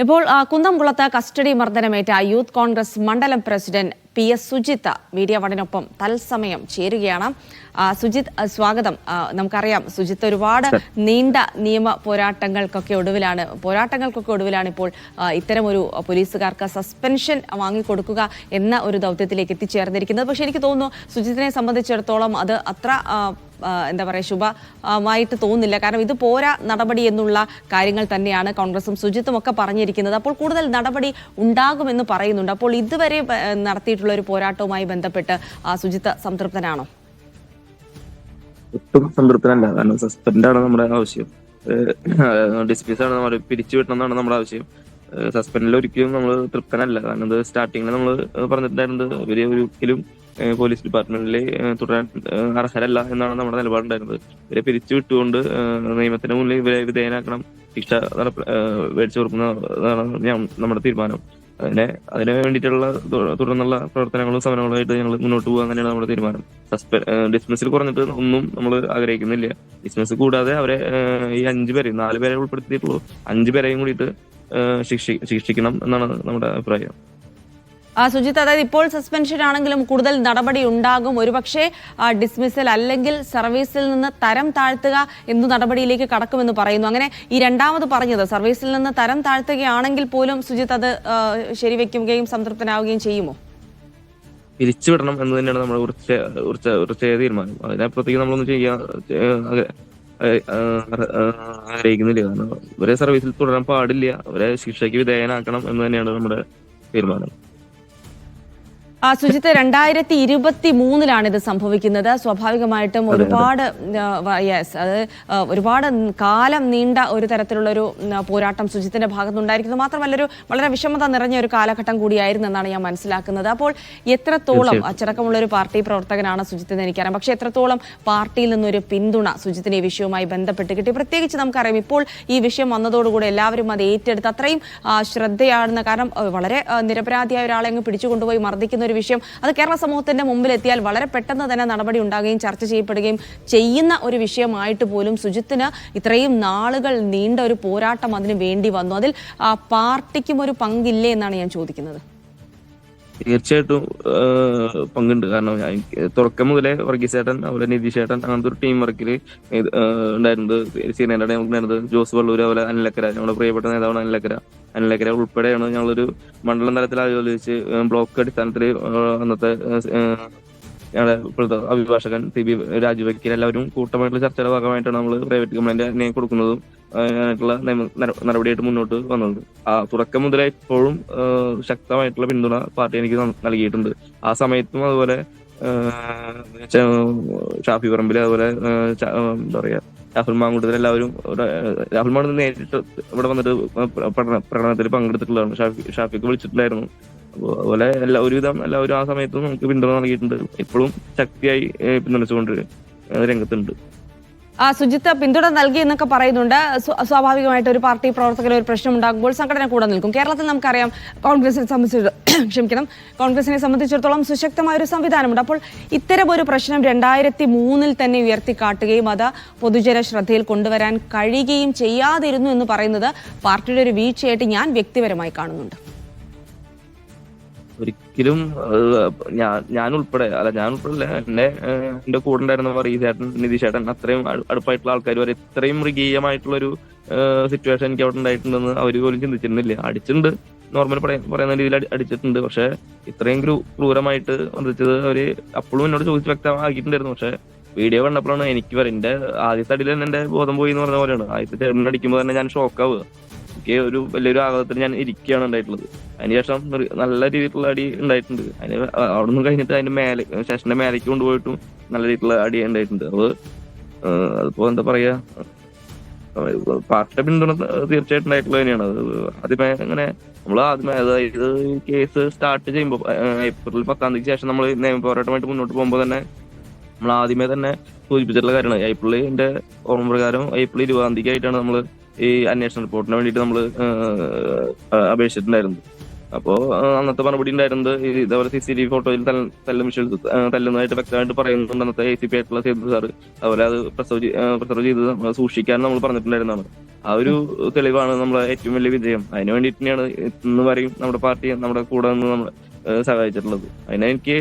ഇപ്പോൾ കുന്തംകുളത്ത് കസ്റ്റഡി മർദ്ദനമേറ്റ യൂത്ത് കോൺഗ്രസ് മണ്ഡലം president P S Sujith media വണിനൊപ്പം തത്സമയം ചേരുകയാണ്. സുജിത് സ്വാഗതം. നമുക്കറിയാം സുജിത്ത് ഒരുപാട് നീണ്ട നിയമ പോരാട്ടങ്ങൾക്കൊക്കെ ഒടുവിലാണ് പോരാട്ടങ്ങൾക്കൊക്കെ ഒടുവിലാണ് ഇപ്പോൾ ഇത്തരം ഒരു പോലീസുകാർക്ക് സസ്പെൻഷൻ വാങ്ങിക്കൊടുക്കുക എന്ന ഒരു ദൗത്യത്തിലേക്ക് എത്തിച്ചേർന്നിരിക്കുന്നത്. പക്ഷേ എനിക്ക് തോന്നുന്നു സുജിത്തിനെ സംബന്ധിച്ചിടത്തോളം അത് അത്ര എന്താ പറയുക ശുഭമായിട്ട് തോന്നുന്നില്ല. കാരണം ഇത് പോരാ നടപടി എന്നുള്ള കാര്യങ്ങൾ തന്നെയാണ് കോൺഗ്രസും സുജിത്തും ഒക്കെ പറഞ്ഞിരിക്കുന്നത്. അപ്പോൾ കൂടുതൽ നടപടി ഉണ്ടാകുമെന്ന് പറയുന്നുണ്ട്. അപ്പോൾ ഇതുവരെ ആ, നടത്തിയിട്ടുള്ള ഒരു പോരാട്ടവുമായി ബന്ധപ്പെട്ട് സുജിത്ത് സംതൃപ്തനാണോ? ഒട്ടും സംതൃപ്തനല്ല. കാരണം സസ്പെൻഡ് ആണ് നമ്മുടെ ആവശ്യം. ഡിസ്മിസ് ആണ് നമ്മൾ പിരിച്ചു വിട്ടണമെന്നാണ് നമ്മുടെ ആവശ്യം. സസ്പെൻഡിൽ ഒരിക്കലും നമ്മൾ തൃപ്തനല്ല. കാരണം ഇത് സ്റ്റാർട്ടിങ്ങിൽ നമ്മൾ പറഞ്ഞിട്ടുണ്ടായിരുന്നത് ഇവരെ ഒരിക്കലും പോലീസ് ഡിപ്പാർട്ട്മെന്റിൽ തുടരാൻ അർഹരല്ല എന്നാണ് നമ്മുടെ നിലപാടുണ്ടായിരുന്നത്. ഇവരെ പിരിച്ചു വിട്ടുകൊണ്ട് നിയമത്തിന് മുന്നിൽ ഇവരെ വിധേയനാക്കണം ശിക്ഷ മേടിച്ചു കൊടുക്കുന്നതാണ് നമ്മുടെ തീരുമാനം. അതിനെ അതിന് വേണ്ടിയിട്ടുള്ള തുടർന്നുള്ള പ്രവർത്തനങ്ങളും സമരങ്ങളുമായിട്ട് ഞങ്ങൾ മുന്നോട്ട് പോകാൻ തന്നെയാണ് നമ്മുടെ തീരുമാനം. സസ്പെ ഡിസ്മിസിൽ കുറഞ്ഞിട്ട് ഒന്നും നമ്മൾ ആഗ്രഹിക്കുന്നില്ല. ഡിസ്മിസ് കൂടാതെ അവരെ ഈ അഞ്ചു പേരെയും നാല് പേരെ ഉൾപ്പെടുത്തിയിട്ടുള്ളൂ. അഞ്ചു പേരെയും കൂടിയിട്ട് ശിക്ഷി ശിക്ഷിക്കണം എന്നാണ് നമ്മുടെ അഭിപ്രായം. സുജിത്ത് അതായത് ഇപ്പോൾ സസ്പെൻഷൻ ആണെങ്കിലും കൂടുതൽ നടപടി ഉണ്ടാകും. ഒരുപക്ഷെ ഡിസ്മിസൽ അല്ലെങ്കിൽ സർവീസിൽ നിന്ന് തരം താഴ്ത്തുക എന്ന നടപടിയിലേക്ക് കടക്കുമെന്ന് പറയുന്നു. അങ്ങനെ ഈ രണ്ടാമത് പറഞ്ഞത് സർവീസിൽ നിന്ന് തരം താഴ്ത്തുകയാണെങ്കിൽ പോലും സുജിത്ത് അത് ആ, ശരിവെക്കുകയും സംതൃപ്തനാവുകയും ചെയ്യുമോ? പിരിച്ചുവിടണം എന്ന് തന്നെയാണ് നമ്മൾ ഉറച്ച ഉറച്ച ഉറച്ച തീരുമാനം. അതിനപ്പുറത്തേക്ക് നമ്മളൊന്നും ചെയ്യാൻ ആഗ്രഹിക്കുന്നില്ല. കാരണം ഇവരെ സർവീസിൽ തുടരാൻ പാടില്ല. അവരെ ശിക്ഷയ്ക്ക് വിധേയനാക്കണം എന്ന് തന്നെയാണ് നമ്മുടെ തീരുമാനം. ആ സുജിത്ത് രണ്ടായിരത്തി ഇരുപത്തി മൂന്നിലാണ് ഇത് സംഭവിക്കുന്നത്. സ്വാഭാവികമായിട്ടും ഒരുപാട് യെസ് അത് ഒരുപാട് കാലം നീണ്ട ഒരു തരത്തിലുള്ള ഒരു പോരാട്ടം സുജിത്തിന്റെ ഭാഗത്തുനിന്നുണ്ടായിരിക്കുന്നു മാത്രമല്ല ഒരു വളരെ വിഷമത നിറഞ്ഞ ഒരു കാലഘട്ടം കൂടിയായിരുന്നു എന്നാണ് ഞാൻ മനസ്സിലാക്കുന്നത്. അപ്പോൾ എത്രത്തോളം അച്ചടക്കമുള്ള ഒരു പാർട്ടി പ്രവർത്തകനാണ് സുജിത്ത് എന്ന് എനിക്കറിയാം. പക്ഷേ എത്രത്തോളം പാർട്ടിയിൽ നിന്നൊരു പിന്തുണ സുജിത്തിന് ഈ വിഷയവുമായി ബന്ധപ്പെട്ട് കിട്ടി? പ്രത്യേകിച്ച് നമുക്കറിയാം ഇപ്പോൾ ഈ വിഷയം വന്നതോടുകൂടി എല്ലാവരും അത് ഏറ്റെടുത്ത് അത്രയും ശ്രദ്ധയാണെന്ന് കാരണം വളരെ നിരപരാധിയായ ഒരാളെ അങ്ങ് പിടിച്ചുകൊണ്ടുപോയി മർദ്ദിക്കുന്ന ഒരു വിഷയം. അത് കേരള സമൂഹത്തിന്റെ മുമ്പിൽ എത്തിയാൽ വളരെ പെട്ടെന്ന് തന്നെ നടപടി ഉണ്ടാകുകയും ചർച്ച ചെയ്യപ്പെടുകയും ചെയ്യുന്ന ഒരു വിഷയമായിട്ട് പോലും സുജിത്തിന് ഇത്രയും നാളുകൾ നീണ്ട ഒരു പോരാട്ടം അതിന് വേണ്ടി വന്നു. അതിൽ പാർട്ടിക്കും ഒരു പങ്കില്ലേ എന്നാണ് ഞാൻ ചോദിക്കുന്നത്. തീർച്ചയായിട്ടും പങ്കുണ്ട്. കാരണം തുടക്കം മുതലേ വർഗീസ് ചേട്ടൻ അതുപോലെ നിതീഷ് ചേട്ടൻ അങ്ങനത്തെ ഒരു ടീം വർക്കിൽ ഉണ്ടായിരുന്നത് സീനിയറുടെ ഉണ്ടായിരുന്നത്. ജോസ് വള്ളൂർ അതുപോലെ അനിലക്കര നമ്മുടെ പ്രിയപ്പെട്ട നേതാവാണ് അനിലക്കര. അനിലക്കര ഉൾപ്പെടെയാണ് ഞങ്ങളൊരു മണ്ഡലം തലത്തിൽ ആലോചിച്ച് ബ്ലോക്ക് അടിസ്ഥാനത്തിൽ അന്നത്തെ ഞങ്ങളുടെ ഇപ്പോഴത്തെ അഭിഭാഷകൻ സി ബി രാജു വക്കീൽ എല്ലാവരും കൂട്ടമായിട്ടുള്ള ചർച്ചയുടെ ഭാഗമായിട്ടാണ് നമ്മൾ പ്രൈവറ്റ് കംപ്ലൈന്റ് കൊടുക്കുന്നതും അതിനായിട്ടുള്ള നടപടിയായിട്ട് മുന്നോട്ട് വന്നത്. ആ തുടക്കം മുതലേ ഇപ്പോഴും ശക്തമായിട്ടുള്ള പിന്തുണ പാർട്ടി എനിക്ക് നൽകിയിട്ടുണ്ട്. ആ സമയത്തും അതുപോലെ ഷാഫി പറമ്പിൽ അതുപോലെ എന്താ പറയാ രാഹുൽ മാങ്കൂട്ടത്തിൽ എല്ലാവരും രാഹുൽ മാങ്കൂട്ടത്തിൽ നേരിട്ട് ഇവിടെ വന്നിട്ട് പ്രകടനത്തിൽ പങ്കെടുത്തിട്ടുള്ളതാണ്. ഷാഫി ഷാഫിക്ക് വിളിച്ചിട്ടില്ലായിരുന്നു അപ്പൊ അതുപോലെ എല്ലാ ഒരുവിധം എല്ലാവരും ആ സമയത്തും നമുക്ക് പിന്തുണ നൽകിയിട്ടുണ്ട്. ഇപ്പോഴും ശക്തിയായി പിന്തുണച്ചുകൊണ്ട് രംഗത്തുണ്ട്. ആ സുജിത്ത് പിന്തുണ നൽകി എന്നൊക്കെ പറയുന്നുണ്ട്. സ്വാഭാവികമായിട്ട് ഒരു പാർട്ടി പ്രവർത്തകർ ഒരു പ്രശ്നം ഉണ്ടാകുമ്പോൾ സംഘടന കൂടെ നിൽക്കും. കേരളത്തിൽ നമുക്കറിയാം കോൺഗ്രസിനെ സംബന്ധിച്ചിടത്തോളം ക്ഷമിക്കണം. കോൺഗ്രസിനെ സംബന്ധിച്ചിടത്തോളം സുശക്തമായ ഒരു സംവിധാനമുണ്ട്. അപ്പോൾ ഇത്തരം ഒരു പ്രശ്നം രണ്ടായിരത്തി മൂന്നിൽ തന്നെ ഉയർത്തിക്കാട്ടുകയും അത് പൊതുജന ശ്രദ്ധയിൽ കൊണ്ടുവരാൻ കഴിയുകയും ചെയ്യാതിരുന്നു എന്ന് പറയുന്നത് പാർട്ടിയുടെ ഒരു വീഴ്ചയായിട്ട് ഞാൻ വ്യക്തിപരമായി കാണുന്നുണ്ട്. ഒരിക്കലും ഞാൻ ഞാൻ ഉൾപ്പെടെ അല്ല ഞാൻ ഉൾപ്പെടെ എന്റെ എന്റെ കൂടെ ഉണ്ടായിരുന്ന പറയും ചേട്ടൻ നിതീഷ് ചേട്ടൻ അത്രയും അടു- അടുപ്പായിട്ടുള്ള ആൾക്കാർ വരെ ഇത്രയും മൃഗീയമായിട്ടുള്ള ഒരു സിറ്റുവേഷൻ എനിക്ക് അവിടെ ഉണ്ടായിട്ടുണ്ടെന്ന് അവർ പോലും ചിന്തിച്ചിരുന്നില്ല. അടിച്ചിട്ടുണ്ട് നോർമൽ പറയുന്ന രീതിയിൽ അടിച്ചിട്ടുണ്ട്. പക്ഷെ ഇത്രയും ക്രൂ ക്രൂരമായിട്ട് വന്നിച്ചത് അവർ അപ്പോഴും എന്നോട് ചോദിച്ച് വ്യക്തമാക്കിയിട്ടുണ്ടായിരുന്നു. പക്ഷെ വീഡിയോ കണ്ടപ്പോഴാണ് എനിക്ക് പറയും എന്റെ ആദ്യത്തെ അടിയിൽ തന്നെ എന്റെ ബോധം പോയി എന്ന് പറഞ്ഞ പോലെയാണ്. ആദ്യത്തെ ചേട്ടൻ അടിക്കുമ്പോൾ തന്നെ ഞാൻ ഷോക്കാവുക എനിക്ക് ഒരു വലിയൊരു ആഘാതത്തിൽ ഞാൻ ഇരിക്കുകയാണ് ഉണ്ടായിട്ടുള്ളത്. അതിനുശേഷം നല്ല രീതിയിലുള്ള അടി ഉണ്ടായിട്ടുണ്ട്. അതിന് അവിടെ നിന്ന് കഴിഞ്ഞിട്ട് അതിന്റെ മേലെ സ്റ്റേഷന്റെ മേലേക്ക് കൊണ്ടുപോയിട്ടും നല്ല രീതിയിലുള്ള അടി ഉണ്ടായിട്ടുണ്ട്. അത് അതിപ്പോ എന്താ പറയാ പാർട്ടിയുടെ പിന്തുണ തീർച്ചയായിട്ടും ഉണ്ടായിട്ടുള്ളത് തന്നെയാണ്. അത് ആദ്യമേ അങ്ങനെ നമ്മൾ ആദ്യമേ അതായത് കേസ് സ്റ്റാർട്ട് ചെയ്യുമ്പോൾ ഏപ്രിൽ പത്താം തീയതിക്ക് ശേഷം നമ്മൾ നിയമ പോരാട്ടമായിട്ട് മുന്നോട്ട് പോകുമ്പോൾ തന്നെ നമ്മൾ ആദ്യമേ തന്നെ സൂചിപ്പിച്ചിട്ടുള്ള കാര്യമാണ്. ഏപ്രിലിന്റെ ഓർമ്മ പ്രകാരം ഏപ്രിൽ ഇരുപതാം തീയതി ആയിട്ടാണ് നമ്മൾ ഈ അന്വേഷണ റിപ്പോർട്ടിന് വേണ്ടിയിട്ട് നമ്മൾ അപേക്ഷിച്ചിട്ടുണ്ടായിരുന്നത്. അപ്പോ അന്നത്തെ മറുപടി ഉണ്ടായിരുന്നത് ഇതേപോലെ സി സി ടി വി ഫോട്ടോയിൽ തല്ലും വിഷ്വൽസ് തല്ലുന്നതായിട്ട് വ്യക്തമായിട്ട് പറയുന്നുണ്ട് അന്നത്തെ എ സി പി ആയിട്ടുള്ള സേതു സാറ്. അതുപോലെ അത് പ്രസവ് പ്രസർവ് ചെയ്ത് സൂക്ഷിക്കാൻ നമ്മൾ പറഞ്ഞിട്ടുണ്ടായിരുന്നതാണ് ആ ഒരു തെളിവാണ് നമ്മളെ ഏറ്റവും വലിയ വിജയം. അതിന് വേണ്ടിയിട്ടാണ് തന്നെയാണ് ഇന്ന് വരെയും നമ്മുടെ പാർട്ടി നമ്മുടെ കൂടെ നിന്ന് നമ്മൾ സഹായിച്ചിട്ടുള്ളത്. അതിനെനിക്ക്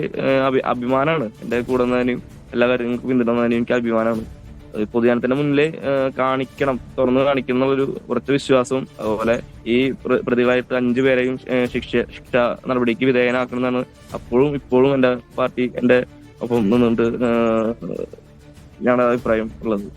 അഭിമാനമാണ് എന്റെ കൂടെ നിന്നതിനും എല്ലാ കാര്യങ്ങൾക്കും പിന്തുടർന്നതിനും എനിക്ക് അഭിമാനമാണ്. പൊതുജനത്തിന്റെ മുന്നിൽ കാണിക്കണം തുറന്നു കാണിക്കുന്ന ഒരു ഉറച്ച വിശ്വാസവും അതുപോലെ ഈ പ്രതികളായിട്ട് അഞ്ചു പേരെയും ശിക്ഷ ശിക്ഷ നടപടിക്ക് വിധേയനാക്കണമെന്നാണ് അപ്പോഴും ഇപ്പോഴും എന്റെ പാർട്ടി എന്റെ ഒപ്പം നിന്നുകൊണ്ട് ഞങ്ങളുടെ അഭിപ്രായം ഉള്ളത്.